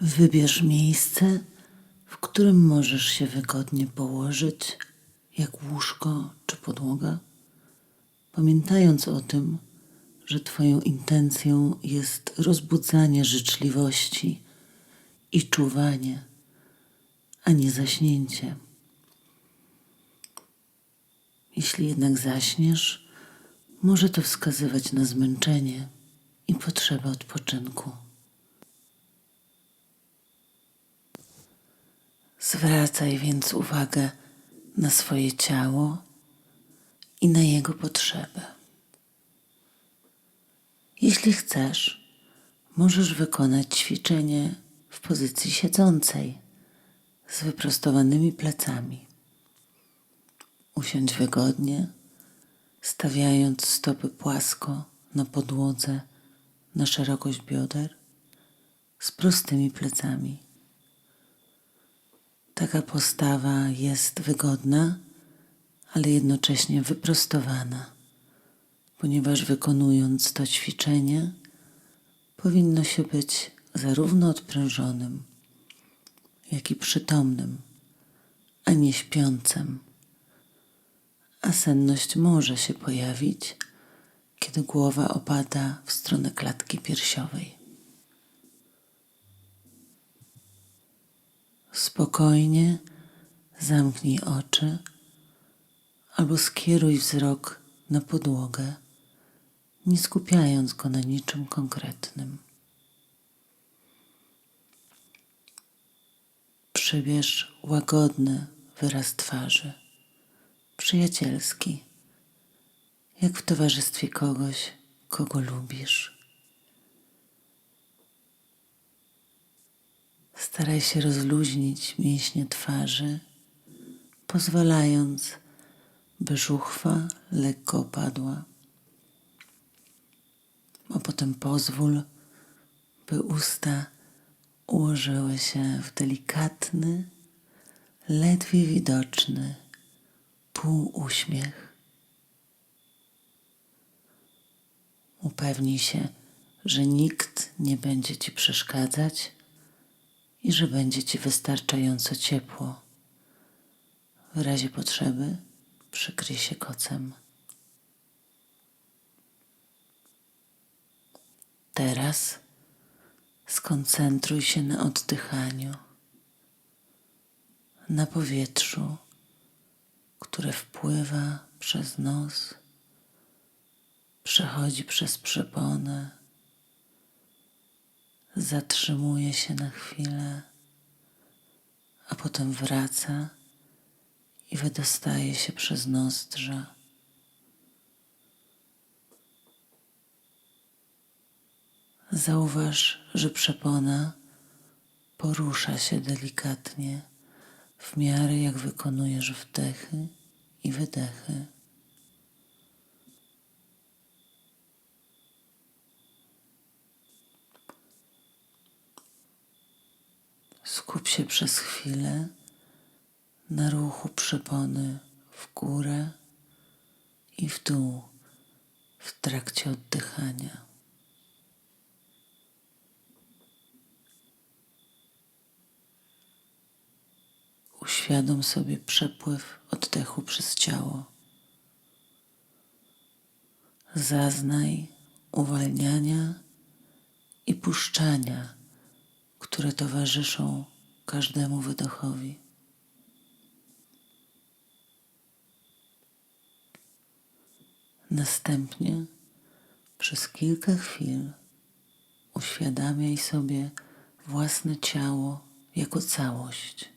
Wybierz miejsce, w którym możesz się wygodnie położyć, jak łóżko czy podłoga, pamiętając o tym, że Twoją intencją jest rozbudzanie życzliwości i czuwanie, a nie zaśnięcie. Jeśli jednak zaśniesz, może to wskazywać na zmęczenie i potrzebę odpoczynku. Zwracaj więc uwagę na swoje ciało i na jego potrzeby. Jeśli chcesz, możesz wykonać ćwiczenie w pozycji siedzącej z wyprostowanymi plecami. Usiądź wygodnie, stawiając stopy płasko na podłodze na szerokość bioder z prostymi plecami. Taka postawa jest wygodna, ale jednocześnie wyprostowana, ponieważ wykonując to ćwiczenie, powinno się być zarówno odprężonym, jak i przytomnym, a nie śpiącym. A senność może się pojawić, kiedy głowa opada w stronę klatki piersiowej. Spokojnie zamknij oczy albo skieruj wzrok na podłogę, nie skupiając go na niczym konkretnym. Przybierz łagodny wyraz twarzy, przyjacielski, jak w towarzystwie kogoś, kogo lubisz. Staraj się rozluźnić mięśnie twarzy, pozwalając, by żuchwa lekko opadła. A potem pozwól, by usta ułożyły się w delikatny, ledwie widoczny półuśmiech. Upewnij się, że nikt nie będzie ci przeszkadzać i że będzie ci wystarczająco ciepło. W razie potrzeby przykryj się kocem. Teraz skoncentruj się na oddychaniu, na powietrzu, które wpływa przez nos, przechodzi przez przeponę, zatrzymuje się na chwilę, a potem wraca i wydostaje się przez nozdrza. Zauważ, że przepona porusza się delikatnie w miarę jak wykonujesz wdechy i wydechy. Skup się przez chwilę na ruchu przepony w górę i w dół w trakcie oddychania. Uświadom sobie przepływ oddechu przez ciało. Zaznaj uwalniania i puszczania, które towarzyszą każdemu wydechowi. Następnie przez kilka chwil uświadamiaj sobie własne ciało jako całość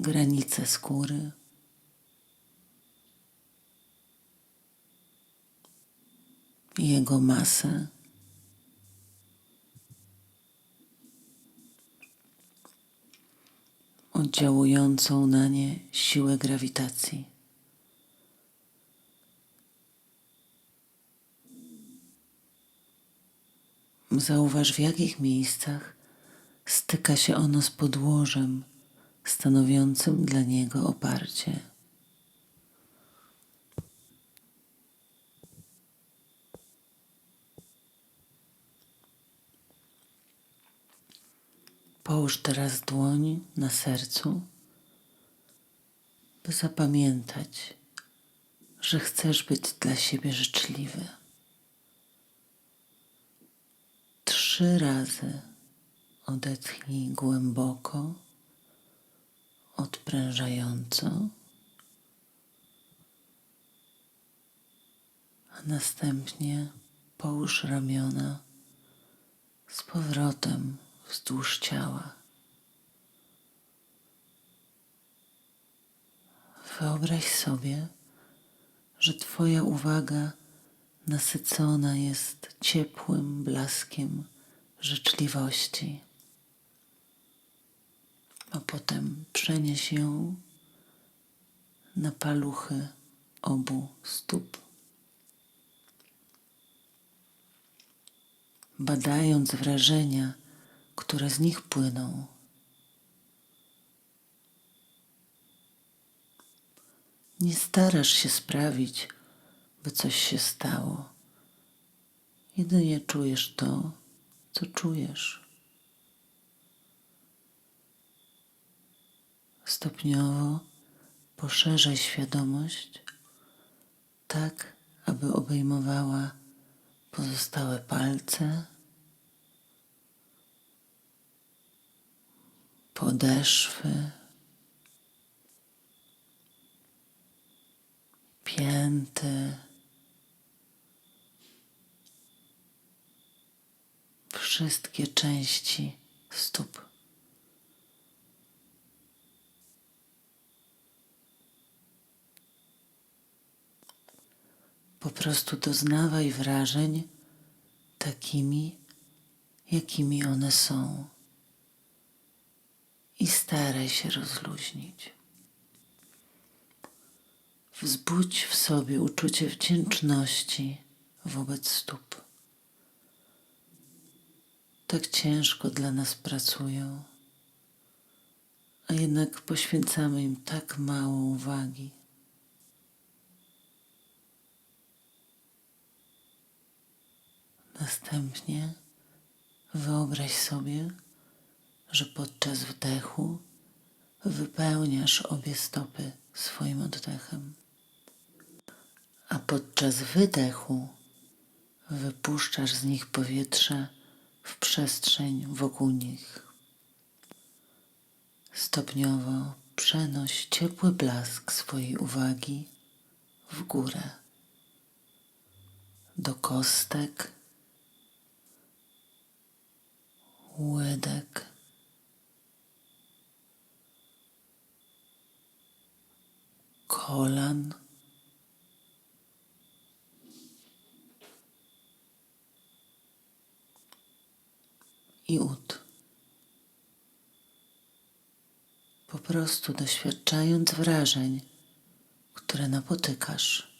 granice skóry. Jego masę. Oddziałującą na nie siłę grawitacji. Zauważ, w jakich miejscach styka się ono z podłożem stanowiącym dla niego oparcie. Połóż teraz dłoń na sercu, by zapamiętać, że chcesz być dla siebie życzliwy. Trzy razy odetchnij głęboko, odprężająco, a następnie połóż ramiona z powrotem wzdłuż ciała. Wyobraź sobie, że Twoja uwaga nasycona jest ciepłym blaskiem życzliwości, a potem przenieś ją na paluchy obu stóp. Badając wrażenia, które z nich płyną. Nie starasz się sprawić, by coś się stało. Jedynie czujesz to, co czujesz. Stopniowo poszerzaj świadomość tak, aby obejmowała pozostałe palce, podeszwy, pięty, wszystkie części stóp. Po prostu doznawaj wrażeń takimi, jakimi one są i staraj się rozluźnić. Wzbudź w sobie uczucie wdzięczności wobec stóp. Tak ciężko dla nas pracują, a jednak poświęcamy im tak mało uwagi. Następnie wyobraź sobie, że podczas wdechu wypełniasz obie stopy swoim oddechem, a podczas wydechu wypuszczasz z nich powietrze w przestrzeń wokół nich. Stopniowo przenoś ciepły blask swojej uwagi w górę, do kostek, łydek, kolan, i ud. Po prostu doświadczając wrażeń, które napotykasz.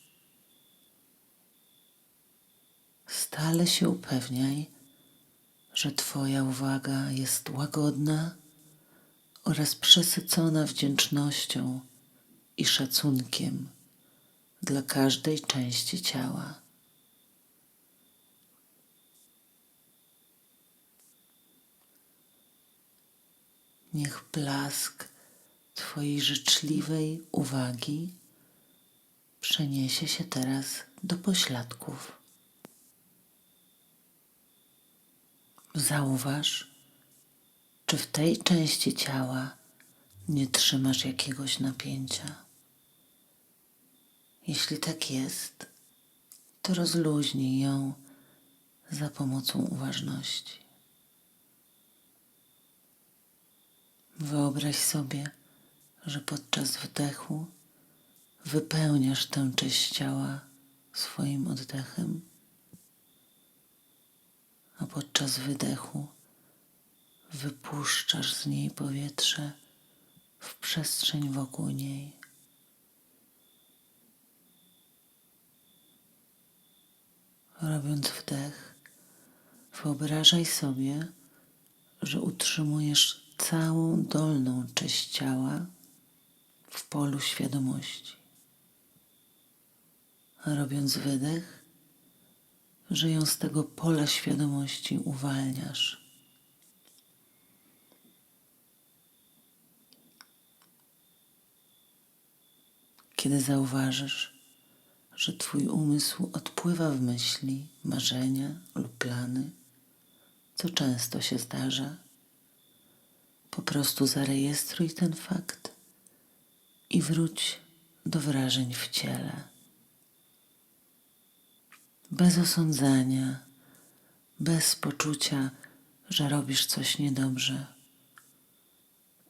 Stale się upewniaj, że Twoja uwaga jest łagodna oraz przesycona wdzięcznością i szacunkiem dla każdej części ciała. Niech blask Twojej życzliwej uwagi przeniesie się teraz do pośladków. Zauważ, czy w tej części ciała nie trzymasz jakiegoś napięcia. Jeśli tak jest, to rozluźnij ją za pomocą uważności. Wyobraź sobie, że podczas wdechu wypełniasz tę część ciała swoim oddechem, a podczas wydechu wypuszczasz z niej powietrze w przestrzeń wokół niej. Robiąc wdech, wyobrażaj sobie, że utrzymujesz całą dolną część ciała w polu świadomości. Robiąc wydech, że ją z tego pola świadomości uwalniasz. Kiedy zauważysz, że Twój umysł odpływa w myśli, marzenia lub plany, co często się zdarza, po prostu zarejestruj ten fakt i wróć do wrażeń w ciele. Bez osądzania, bez poczucia, że robisz coś niedobrze.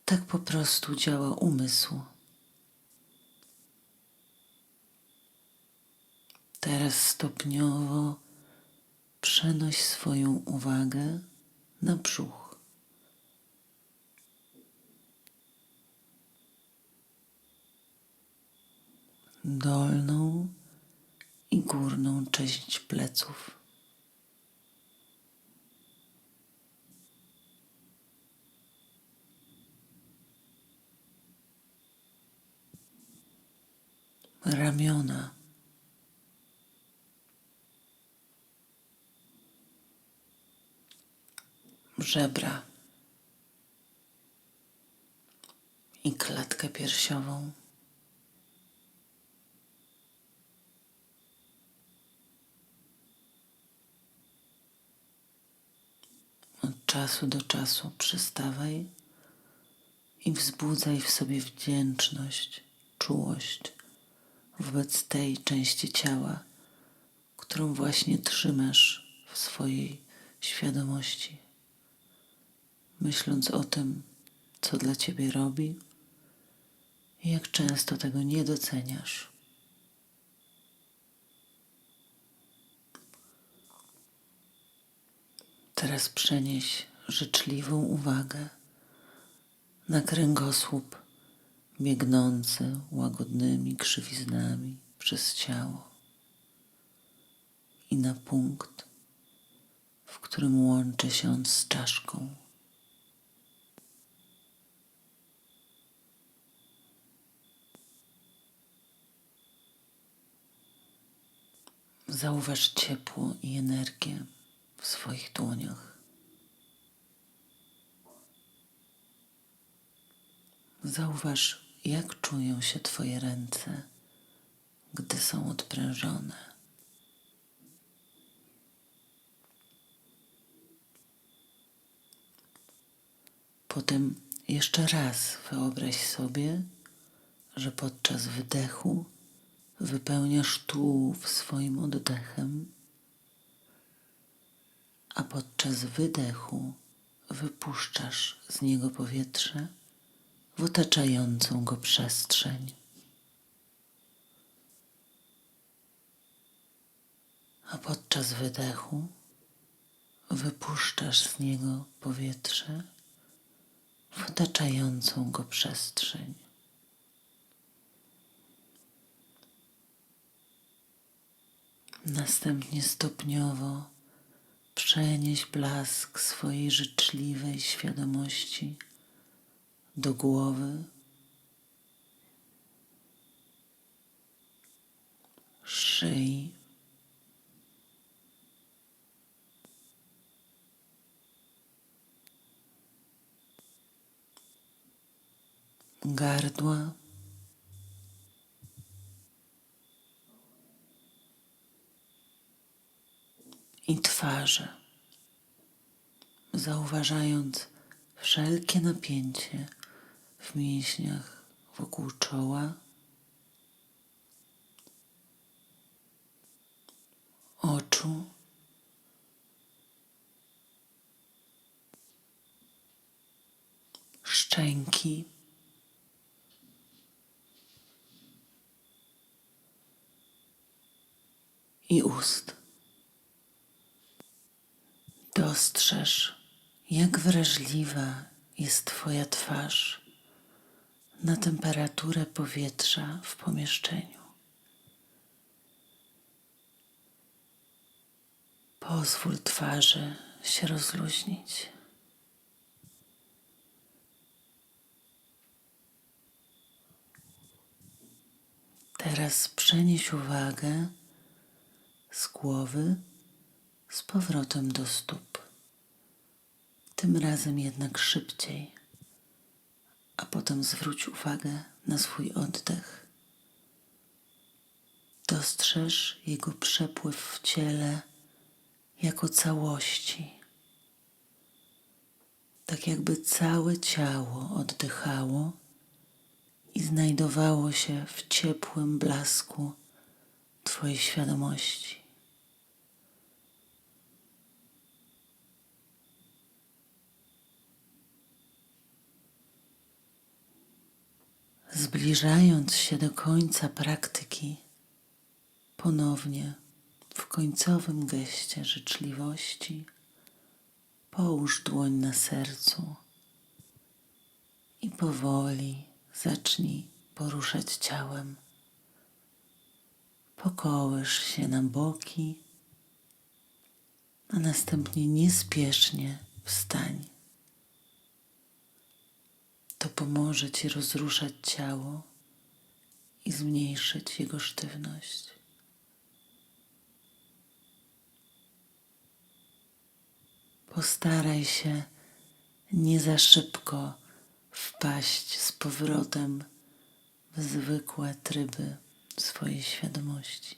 Tak po prostu działa umysł. Teraz stopniowo przenoś swoją uwagę na brzuch. Dolną i górną część pleców. Ramiona. Żebra i klatkę piersiową. Od czasu do czasu przystawaj i wzbudzaj w sobie wdzięczność, czułość wobec tej części ciała, którą właśnie trzymasz w swojej świadomości myśląc o tym, co dla ciebie robi i jak często tego nie doceniasz. Teraz przenieś życzliwą uwagę na kręgosłup biegnący łagodnymi krzywiznami przez ciało i na punkt, w którym łączy się on z czaszką. Zauważ ciepło i energię w swoich dłoniach. Zauważ, jak czują się Twoje ręce, gdy są odprężone. Potem jeszcze raz wyobraź sobie, że podczas wydechu wypełniasz tułów swoim oddechem, a podczas wydechu wypuszczasz z niego powietrze w otaczającą go przestrzeń. A podczas wydechu wypuszczasz z niego powietrze w otaczającą go przestrzeń. Następnie stopniowo przenieś blask swojej życzliwej świadomości do głowy, szyi, gardła. I twarzy, zauważając wszelkie napięcie w mięśniach wokół czoła, oczu, szczęki. I ust. Dostrzeż, jak wrażliwa jest Twoja twarz na temperaturę powietrza w pomieszczeniu. Pozwól twarzy się rozluźnić. Teraz przenieś uwagę z głowy z powrotem do stóp. Tym razem jednak szybciej, a potem zwróć uwagę na swój oddech Dostrzeż jego przepływ w ciele jako całości. Tak jakby całe ciało oddychało i znajdowało się w ciepłym blasku Twojej świadomości. Zbliżając się do końca praktyki, ponownie w końcowym geście życzliwości połóż dłoń na sercu i powoli zacznij poruszać ciałem. Pokołysz się na boki, a następnie niespiesznie wstań. To pomoże Ci rozruszać ciało i zmniejszyć jego sztywność. Postaraj się nie za szybko wpaść z powrotem w zwykłe tryby swojej świadomości.